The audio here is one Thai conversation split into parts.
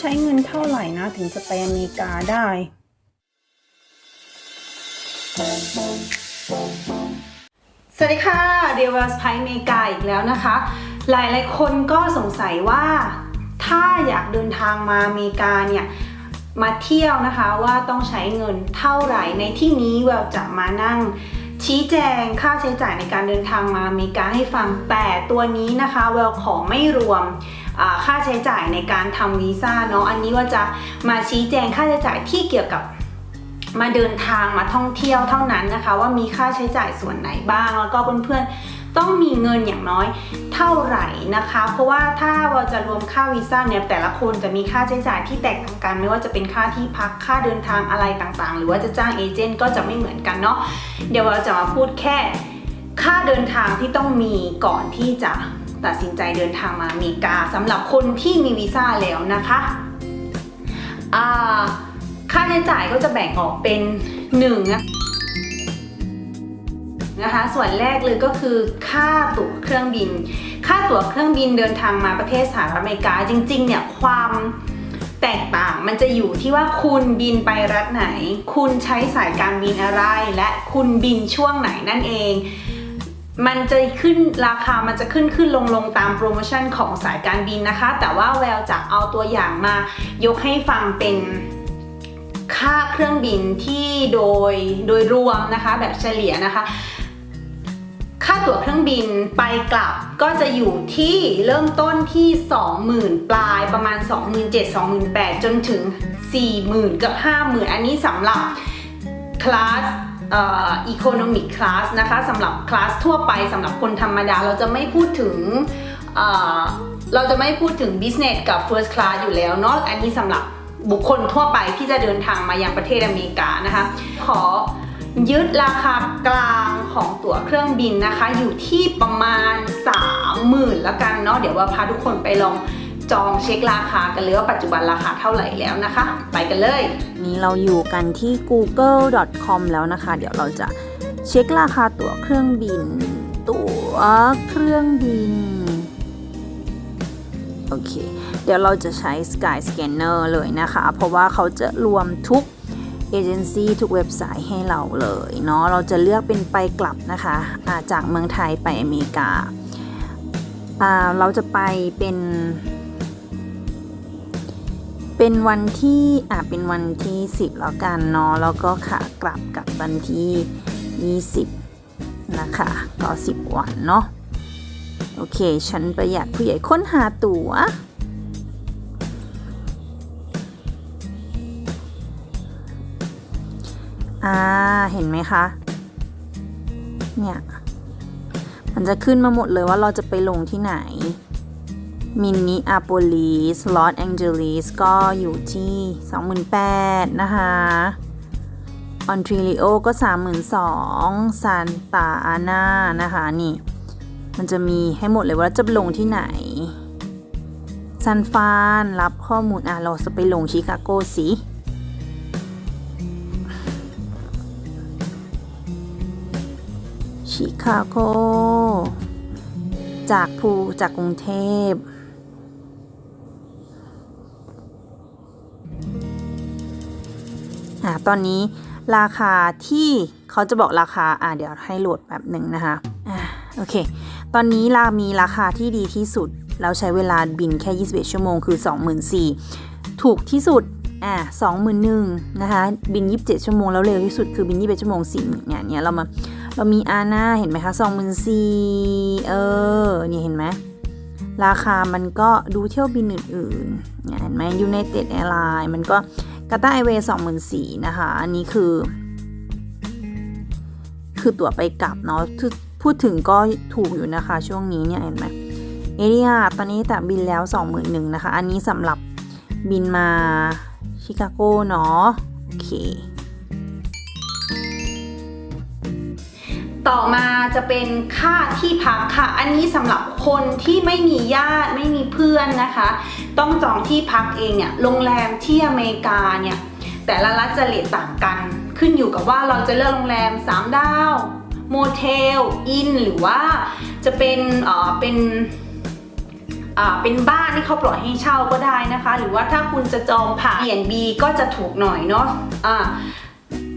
ใช้เงินเท่าไหร่นะ ถึงจะไปอเมริกาได้ สวัสดีค่ะเดวัสไพอเมริกาอีกแล้วนะคะ หลายหลายคนก็สงสัยว่า ถ้าอยากเดินทางมาอเมริกาเนี่ย มาเที่ยวนะคะว่าต้องใช้เงินเท่าไหร่ในที่นี้แววจะมานั่งชี้แจงค่าใช้จ่ายในการเดินทางมาอเมริกาให้ฟังแต่ตัวนี้นะคะแววขอไม่รวม ค่าใช้จ่ายในการทำวีซ่าเนาะอันนี้ว่าจะมาชี้แจงค่าใช้จ่ายที่เกี่ยวกับมาเดินทางมาท่องเที่ยวเท่านั้นนะคะ ว่ามีค่าใช้จ่ายส่วนไหนบ้างแล้วก็เพื่อนๆต้องมีเงินอย่างน้อยเท่าไหร่นะคะ เพราะว่าถ้าเราจะรวมค่าวีซ่าเนี่ยแต่ละคนจะมีค่าใช้จ่ายที่แตกต่างกัน ไม่ว่าจะเป็นค่าที่พักค่าเดินทางอะไรต่างๆ หรือว่าจะจ้างเอเจนต์ก็จะไม่เหมือนกันเนาะเดี๋ยวเราจะมาพูดแค่ ค่าเดินทางที่ต้องมีก่อนที่จะ ตัดสินใจเดินทางมาอเมริกาสำหรับคนที่มีวีซ่าแล้วนะคะค่าใช้จ่ายก็จะแบ่งออกเป็น1นนะคะส่วนแรกเลยก็คือค่าตั๋วเครื่องบิน ค่าตั๋วเครื่องบินเดินทางมาประเทศสหรัฐอเมริกาจริงๆเนี่ยความแตกต่างมันจะอยู่ที่ว่าคุณบินไปรัฐไหน คุณใช้สายการบินอะไร และคุณบินช่วงไหนนั่นเอง มันจะขึ้นราคามันจะขึ้นขึ้นลงลงตามโปรโมชั่นของสายการบินนะคะ แต่ว่าแววจะเอาตัวอย่างมายกให้ฟังเป็นค่าเครื่องบินที่โดยโดยรวมนะคะ แบบเฉลี่ยนะคะ ค่าตั๋วเครื่องบินไปกลับก็จะอยู่ที่เริ่มต้นที่ 20,000 ปลายประมาณ 27,000 28,000 จนถึง 40,000 กับ 50,000 อันนี้สำหรับคลาส อ่อ economic class นะคะสำหรับคลาสทั่วไปสำหรับคนธรรมดาเราจะไม่พูดถึงเเราจะไม่พูดถึง business กับ first class อยู่แล้วเนาะอันนี้สำหรับบุคคลทั่วไปที่จะเดินทางมายังประเทศอเมริกานะคะ ขอยึดราคากลางของตั๋วเครื่องบินนะคะ อยู่ที่ประมาณ 30,000แล้วกันเนาะเดี๋ยวว่าพาทุกคนไปลอง จองเช็คราคากันเลยว่าปัจจุบันราคาเท่าไหร่แล้วนะคะ ไปกันเลย นี้เราอยู่กันที่ google.com แล้วนะคะ เดี๋ยวเราจะเช็คราคาตั๋วเครื่องบิน ตั๋วเครื่องบิน โอเค เดี๋ยวเราจะใช้ Sky Scanner เลยนะคะ เพราะว่าเขาจะรวมทุกเอเจนซี่ทุกเว็บไซต์ให้เราเลยเนาะเราจะเลือกเป็นไปกลับนะคะะจากเมืองไทยไปอเมริกาอ่าเราจะไปเป็น เป็นวันที่อะเป็นวันที่ 10 แล้วกันเนาะแล้วก็ขากลับกับวันที่ 20 นะคะ ก็ 10 วันเนาะโอเค ฉันประหยัดผู้ใหญ่ค้นหาตั๋วอ่า เห็นไหมคะ เนี่ย มันจะขึ้นมาหมดเลยว่าเราจะไปลงที่ไหน มินนิอาโปลิสลอสแองเจลิสก็อยู่ที่ 28,000นะคะออนทริลิโอก็ 32,000ซานตาอานานะคะนี่ มันจะมีให้หมดเลยว่าจะลงที่ไหนซันฟานรับข้อมูลอะเราจะไปลงชิคาโกสิชิคาโก จากภูจากกรุงเทพ ตอนนี้ราคาที่เขาจะบอกราคา อ่าเดี๋ยวให้โหลดแบบหนึ่งนะคะอ่าโอเค ตอนนี้รามีราคาที่ดีที่สุด เราใช้เวลาบินแค่ 21 ชั่วโมงคือ 24,000ถูกที่สุด อ่า21,000นะคะ บิน 27 ชั่วโมงแล้วเร็วที่สุดคือบิน 21 ชั่วโมง4เนี่ยเนี่ยเรามา เรามีอาน่าเห็นไหมคะ24,000เออ นี่เห็นไหม ราคามันก็ดูเที่ยวบินอื่นๆเนี่ยเห็นไหม United Airlines มันก็ กาตาไอเวย์24,000นะคะ อันนี้คือ คือตั๋วไปกลับเนาะพูดพูดถึงก็ถูกอยู่นะคะ ช่วงนี้เนี่ยเห็นไหมเอเรียตอนนี้แต่บินแล้ว 21,000นะคะ อันนี้สำหรับบินมาชิคาโกเนาะโอเค ต่อมาจะเป็นค่าที่พักค่ะ อันนี้สำหรับคนที่ไม่มีญาติไม่มีเพื่อนนะคะ ต้องจองที่พักเองเนี่ยโรงแรมที่อเมริกาเนี่ยแต่ละรัฐจะเรทต่างกัน ขึ้นอยู่กับว่าเราจะเลือกโรงแรม 3 ดาวโมเทลอินหรือว่าจะเป็นเอ่อเป็นอ่าเป็นบ้านที่เขาปล่อยให้เช่าก็ได้นะคะ หรือว่าถ้าคุณจะจองผ่าน B&B ก็จะถูกหน่อยเนาะอ่า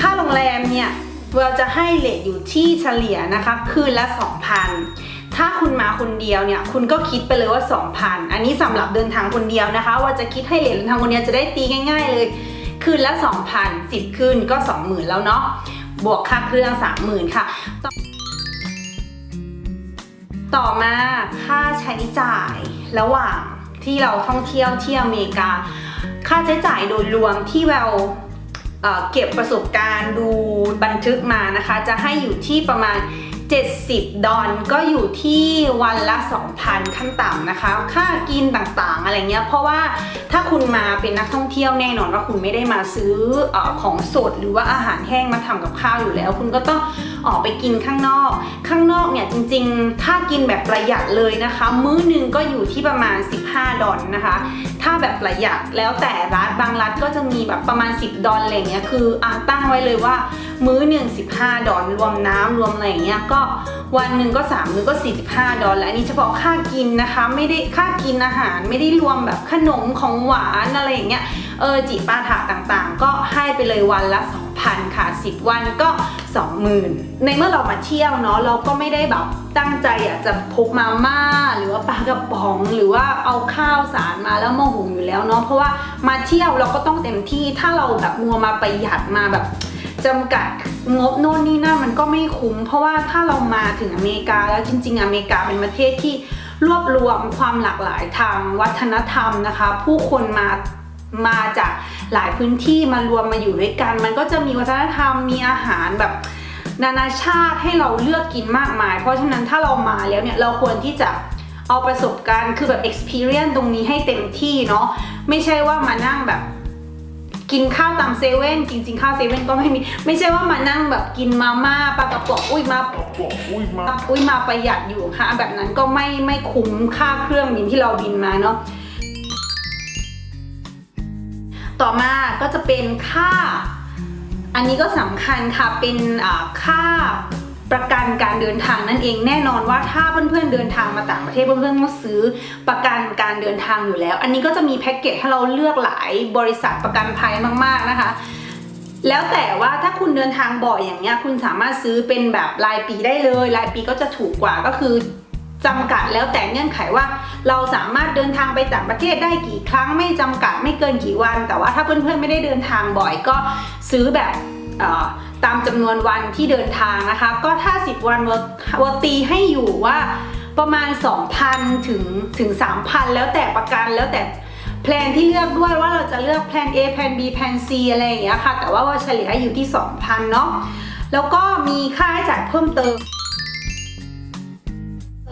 ค่าโรงแรมเนี่ย เราจะให้เลทอยู่ที่เฉลี่ยนะคะคืนละ 2,000 ถ้าคุณมาคนเดียวเนี่ยคุณก็คิดไปเลยว่า 2,000 อันนี้สำหรับเดินทางคนเดียวนะคะ ว่าจะคิดให้เลทเดินทางคนเดียวจะได้ตีง่าย ๆ เลยคืนละ 2,000 10คืนก็ 20,000 แล้วเนาะบวกค่าเครื่อง 30,000 ค่ะ ต่อมาค่าใช้จ่ายระหว่างที่เราท่องเที่ยวที่อเมริกา ค่าใช้จ่ายโดยรวมที่เรา เก็บประสบการณ์ดูบันทึกมานะคะ จะให้อยู่ที่ประมาณ 70 ดอลก็อยู่ที่วันละ 2,000 ขั้นต่ำนะคะ ค่ากินต่างๆ อะไรเงี้ย เพราะว่าถ้าคุณมาเป็นนักท่องเที่ยวแน่นอนว่าคุณไม่ได้มาซื้ออของสดหรือว่าอาหารแห้งมาทำกับข้าวอยู่แล้ว คุณก็ต้องออกไปกินข้างนอก ข้างนอกเนี่ยจริงๆ ถ้ากินแบบประหยัดเลยนะคะ มื้อหนึ่งก็อยู่ที่ประมาณ 15 ดอลนะคะ ถ้าแบบประหยัดแล้วแต่ร้านบางร้านก็จะมีแบบประมาณ 10 ดอลอะไรเงี้ยคืออะตั้งไว้เลยว่ามื้อหนึ่ง15 ดอลรวมน้ำรวมอะไรอย่างเงี้ยก็วันหนึ่งก็3มื้อก็ 45 ดอลแล้วอันนี้เฉพาะค่ากินนะคะ ไม่ได้ค่ากินอาหารไม่ได้รวมแบบขนมของหวานอะไรอย่างเงี้ยเออจิปาถะต่างๆ ก็ให้ไปเลยวันละ 2,000 ค่ะ 10 วันก็ 20,000 ในเมื่อเรามาเที่ยวเนาะเราก็ไม่ได้แบบตั้งใจอยากจะพกมาม่า หรือว่าปลากระป๋อง หรือว่าเอาข้าวสารมาแล้วมาหุงอยู่แล้วเนาะเพราะว่ามาเที่ยวเราก็ต้องเต็มที่ถ้าเราแบบมัวมาประหยัดมาแบบจำกัดงบโน่นนี่นั่นมันก็ไม่คุ้ม เพราะว่าถ้าเรามาถึงอเมริกาแล้วจริง ๆ อเมริกาเป็นประเทศที่รวบรวมความหลากหลายทางวัฒนธรรมนะคะ ผู้คนมา มาจากหลายพื้นที่มารวมมาอยู่ด้วยกัน มันก็จะมีวัฒนธรรมมีอาหารแบบนานาชาติให้เราเลือกกินมากมาย เพราะฉะนั้นถ้าเรามาแล้วเนี่ยเราควรที่จะเอาประสบการณ์คือแบบ experience ตรงนี้ให้เต็มที่เนาะไม่ใช่ว่ามานั่งแบบกินข้าวตามเซเว่นจริงๆข้าวเซเว่นก็ไม่มี ไม่ใช่ว่ามานั่งแบบกินมาม่าปลากระป๋องอุ้ยมา Ui, ma. อุ้ยมาประหยัดอยู่ค่ะ แบบนั้นก็ไม่ไม่คุ้มค่าเครื่องบินที่เราบินมาเนาะ ต่อมาก็จะเป็นค่า อันนี้ก็สำคัญค่ะเป็นค่าประกันการเดินทางนั่นเองแน่นอนว่าถ้าเพื่อนๆเดินทางมาต่างประเทศเพื่อนๆต้องซื้อประกันการเดินทางอยู่แล้ว อันนี้ก็จะมีแพ็กเกจให้เราเลือกหลายบริษัทประกันภัยมากๆนะคะ แล้วแต่ว่าถ้าคุณเดินทางบ่อยอย่างเงี้ยคุณสามารถซื้อเป็นแบบรายปีได้เลย รายปีก็จะถูกกว่าก็คือ จำกัดแล้วแต่เงื่อนไขว่า เราสามารถเดินทางไปต่างประเทศได้กี่ครั้งไม่จำกัดไม่เกินกี่วัน แต่ว่าถ้าเพื่อนๆไม่ได้เดินทางบ่อยก็ซื้อแบบตามจำนวนวันที่เดินทางนะคะ ก็ถ้า 10 วันววตีให้อยู่ว่าประมาณ 2,000 ถึงถึง 3,000 แล้วแต่ประกันแล้วแต่แพลนที่เลือกด้วยว่าเราจะเลือกแพลน A แพลน B แพลน C อะไรอย่างเงี้ยค่ะ แต่ว่าว่าเฉลี่ยอยู่ที่ 2,000 เนาะแล้วก็มีค่าใช้จ่ายเพิ่มเติม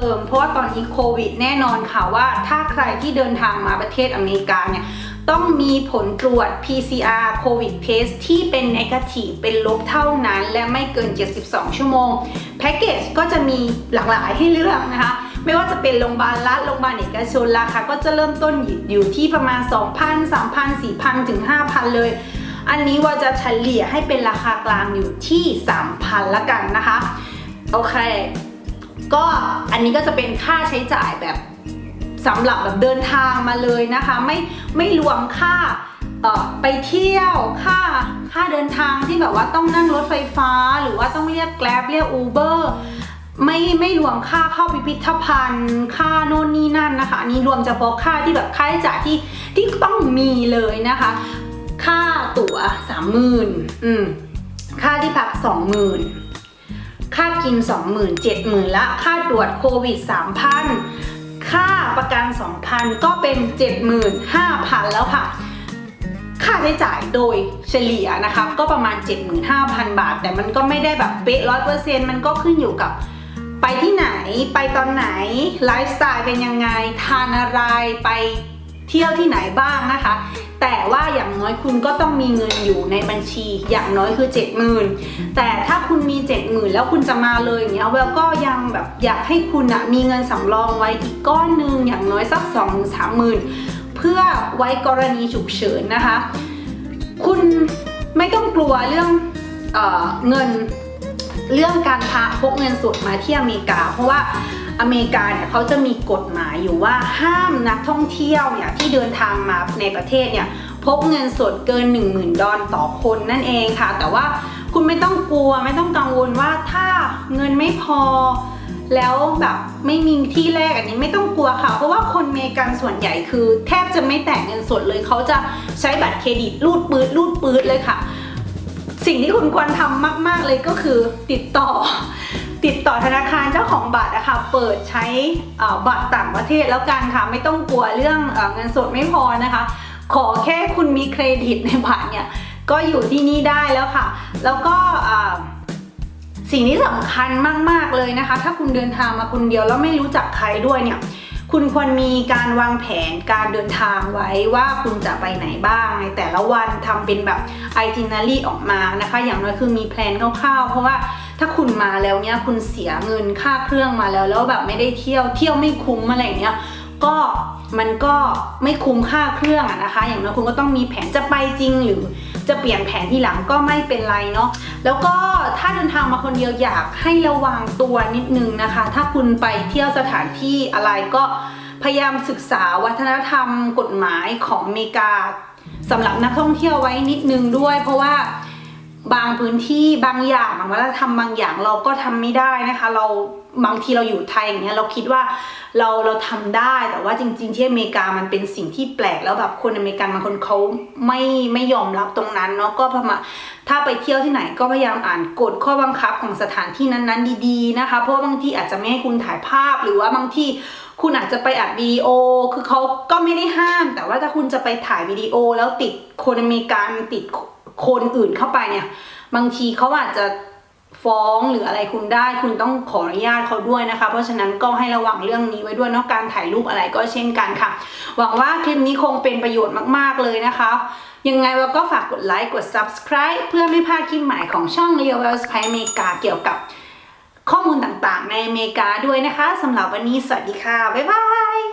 เติมเพราะว่าตอนนี้โควิดแน่นอนค่ะว่าถ้าใครที่เดินทางมาประเทศอเมริกาเนี่ยต้องมีผลตรวจ PCR COVID test ที่เป็น negative เป็นลบเท่านั้น และไม่เกิน 72 ชั่วโมง แพ็กเกจก็จะมีหลากหลายให้เลือกนะคะ ไม่ว่าจะเป็นโรงพยาบาลรัฐโรงพยาบาลเอกชนราคาก็จะเริ่มต้นอยู่ที่ประมาณ 2,000 3,000 4,000 ถึง 5,000 เลย อันนี้ว่าจะเฉลี่ยให้เป็นราคากลางอยู่ที่ 3,000 ละกันนะคะ โอเค ก็อันนี้ก็จะเป็นค่าใช้จ่ายแบบสำหรับแบบเดินทางมาเลยนะคะ ไม่ไม่รวมค่าไปเที่ยวค่าค่าเดินทางที่แบบว่าต้องนั่งรถไฟฟ้า หรือว่าต้องเรียกแกร็บเรียกอูเบอร์ไม่ไม่รวมค่าเข้าพิพิธภัณฑ์ ค่าโน่นนี่นั่นนะคะ อันนี้รวมเฉพาะค่าที่แบบค่าใช้จ่ายที่ที่ต้องมีเลยนะคะ ค่าตั๋วสามหมื่นอืมค่าที่พักสองหมื่น ค่ากิน 20,000 70,000ละค่าตรวจโควิด 3,000 ค่าประกัน 2,000 ก็เป็น 75,000 แล้วค่ะ ค่าใช้จ่ายโดยเฉลี่ยนะคะก็ประมาณ 75,000 บาท แต่มันก็ไม่ได้แบบเป๊ะร้อยเปอร์เซ็นต์มันก็ขึ้นอยู่กับไปที่ไหนไปตอนไหน ไลฟ์สไตล์เป็นยังไง ทานอะไรไป เที่ยวที่ไหนบ้างนะคะ แต่ว่าอย่างน้อยคุณก็ต้องมีเงินอยู่ในบัญชี อย่างน้อยคือ 70,000 แต่ถ้าคุณมี 70,000 แล้วคุณจะมาเลยอย่างเงี้ยเวลก็ยังแบบอยากให้คุณอะมีเงินสำรองไว้อีกก้อนหนึ่งอย่างน้อยสัก2 3 0 0 0 0 เพื่อไว้กรณีฉุกเฉินนะคะ คุณไม่ต้องกลัวเรื่องเออเงินเรื่องการพาพกเงินสดมาที่อเมริกา เพราะว่า อเมริกาเนี่ยเขาจะมีกฎหมายอยู่ว่าห้ามนักท่องเที่ยวเนี่ยที่เดินทางมาในประเทศเนี่ยพกเงินสดเกิน 10,000 ดอลต่อคนนั่นเองค่ะ แต่ว่าคุณไม่ต้องกลัวไม่ต้องกังวลว่าถ้าเงินไม่พอ แล้วแบบไม่มีที่แลกอันนี้ไม่ต้องกลัวค่ะ เพราะว่าคนอเมริกันส่วนใหญ่คือ แทบจะไม่แตะเงินสดเลยเขาจะใช้บัตรเครดิตรูดปืดรูดปืดเลยค่ะ สิ่งที่คุณควรทำมาก ๆเลยก็คือติดต่อ ติดต่อธนาคารเจ้าของบัตรนะคะเปิดใช้บัตรต่างประเทศแล้วกันค่ะ ไม่ต้องกลัวเรื่องเอเงินสดไม่พอนะคะ ขอแค่คุณมีเครดิตในบัตรเนี่ยก็อยู่ที่นี่ได้แล้วค่ะ แล้วก็สิ่งที่สำคัญมาก ๆ เลยนะคะ ถ้าคุณเดินทางมาคนเดียวแล้วไม่รู้จักใครด้วยเนี่ย คุณควรมีการวางแผนการเดินทางไว้ว่าคุณจะไปไหนบ้างในแต่ละวันทำเป็นแบบ itinerary ออกมานะคะ อย่างน้อยคือมีแพลนคร่าวๆเพราะว่าถ้าคุณมาแล้วเนี่ยคุณเสียเงินค่าเครื่องมาแล้ว แล้วแบบไม่ได้เที่ยวเที่ยวไม่คุ้มอะไรอย่างเงี้ยก็มันก็ไม่คุ้มค่าเครื่องอะนะคะ อย่างน้อยคุณก็ต้องมีแผนจะไปจริงหรือ จะเปลี่ยนแผนที่หลังก็ไม่เป็นไรเนาะแล้วก็ถ้าเดินทางมาคนเดียวอยากให้ระวังตัวนิดนึงนะคะ ถ้าคุณไปเที่ยวสถานที่อะไรก็พยายามศึกษาวัฒนธรรมกฎหมายของอเมริกาสำหรับนักท่องเที่ยวไว้นิดนึงด้วย เพราะว่า บางพื้นที่บางอย่างบางวัฒนธรรมบางอย่างเราก็ทำไม่ได้นะคะ เราบางทีเราอยู่ไทยอย่างเงี้ยเราคิดว่าเราเราทำได้แต่ว่าจริง ๆ ที่อเมริกามันเป็นสิ่งที่แปลกแล้วแบบคนอเมริกันบางคนเขาไม่ไม่ยอมรับตรงนั้นเนาะก็ประมาถ้าไปเที่ยวที่ไหนก็พยายามอ่านกฎข้อบังคับของสถานที่นั้นๆ ดีๆนะคะ เพราะว่าบางที่อาจจะไม่ให้คุณถ่ายภาพหรือว่าบางที่คุณอาจจะไปอัดวิดีโอ คือเขาก็ไม่ได้ห้าม แต่ว่าถ้าคุณจะไปถ่ายวิดีโอแล้วติดคนอเมริกันติด คนอื่นเข้าไปเนี่ย บางทีเขาอาจจะฟ้องหรืออะไรคุณได้ คุณต้องขออนุญาตเขาด้วยนะคะ เพราะฉะนั้นก็ให้ระวังเรื่องนี้ไว้ด้วยเนาะการถ่ายรูปอะไรก็เช่นกันค่ะ หวังว่าคลิปนี้คงเป็นประโยชน์มากๆเลยนะคะ ยังไงว่าก็ฝากกดไลค์กด subscribe เพื่อไม่พลาดคลิปใหม่ของช่อง Leo Wells ไปอเมริกาเกี่ยวกับข้อมูลต่างๆ ในอเมริกาด้วยนะคะสำหรับวันนี้สวัสดีค่ะ บ๊ายบาย